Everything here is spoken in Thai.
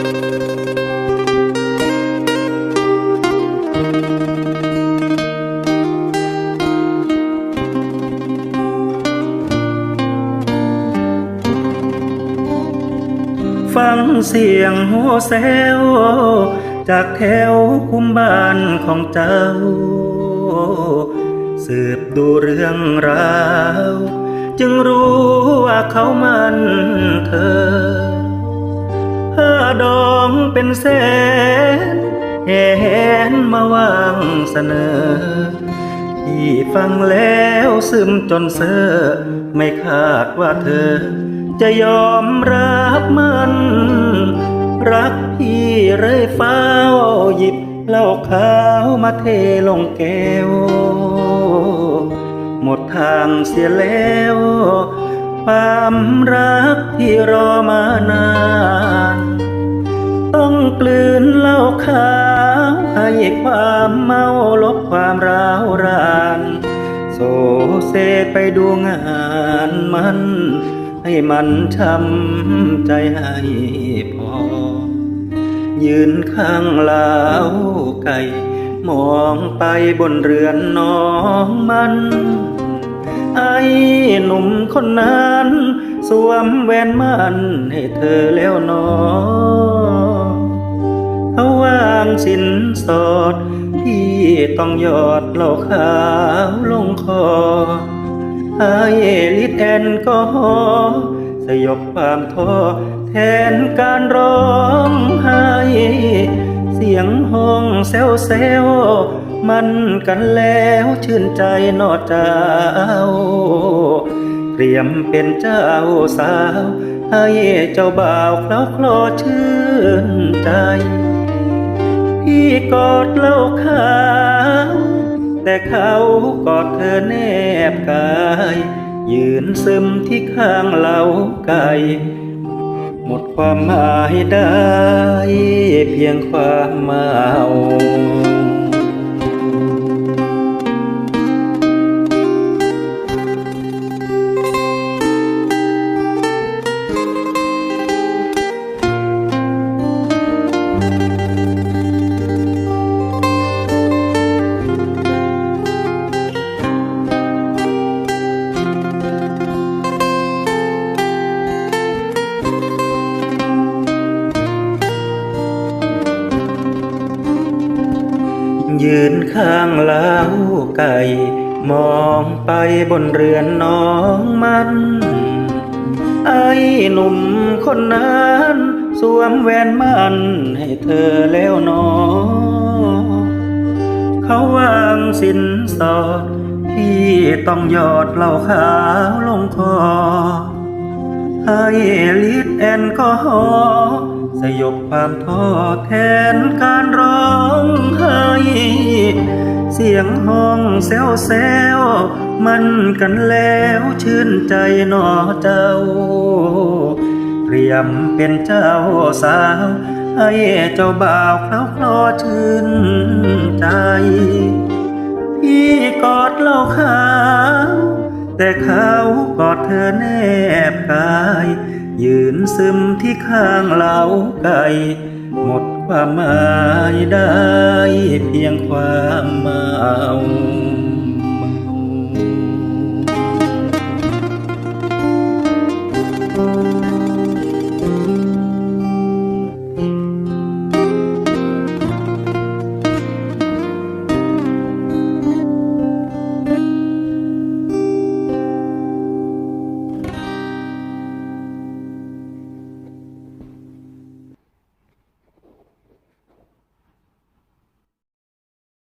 ฟังเสียงโหแซวจากแถวคุ้มบ้านของเจ้า สืบดูเรื่องราว จึงรู้ว่าเขามันเธอ ห้าดองเป็นแสนแหนมาวางเสนอ ที่ฟังแล้วซึมจนเซ่อไม่คาดว่าเธอ จะยอมรับมัน รักพี่เรื่อยเฝ้าหยิบเหล้าขาวมาเทลงแก้ว หมดทางเสียแล้ว ความรักที่รอมานาน กลืนเหล้าขาวให้ความเมาลบความร้าวรานโซเซไปดูงานมัน ให้มันช้ำใจให้พอ ยืนข้างลาวไก่ มองไปบนเรือนน้องมัน ไอ้หนุ่มคนนั้น สวมแหวนมันให้เธอแล้วหนอเขา วางสินสอด พี่ต้องยอดเหล้าขาวลงคอให้ลิดแอนก็ฮอสยบความท้อแทนการร้องไห้เสียงห้องแซวแซวมันกันแล้วชื่นใจนอเจ้า เตรียมเป็นเจ้าสาว ให้เจ้าบ่าวคล้าคลอชื่นใจ กอดเล่าขางแต่เขากอดเธอแนบกาย ยืนซึมที่ข้างเล้าไก่หมดความหมายได้ เพียงความเมา ยืนข้างเล้าวไก่ มองไปบนเรือนน้องมัน ไอ้หนุ่มคนนั้นสวมแหวนมันให้เธอแล้วนอ เขาวางสินสอดพี่ต้องหยอดเหล้าขาวลงคอให้ลิด แอนก็ฮอสยบความท้อแทนการร้องไห้เสียงห้องแซวแซวมันกันแล้วชื่นใจหนอเจ้า เตรียมเป็นเจ้าสาวให้เจ้าบ่าวเคล้าคลอชื่นใจ พี่กอดเล้าขาวแต่เขากอดเธอแนบกาย ยืนซึมที่ข้างเหล้าไก่ หมดความหมายได้เพียงความเมา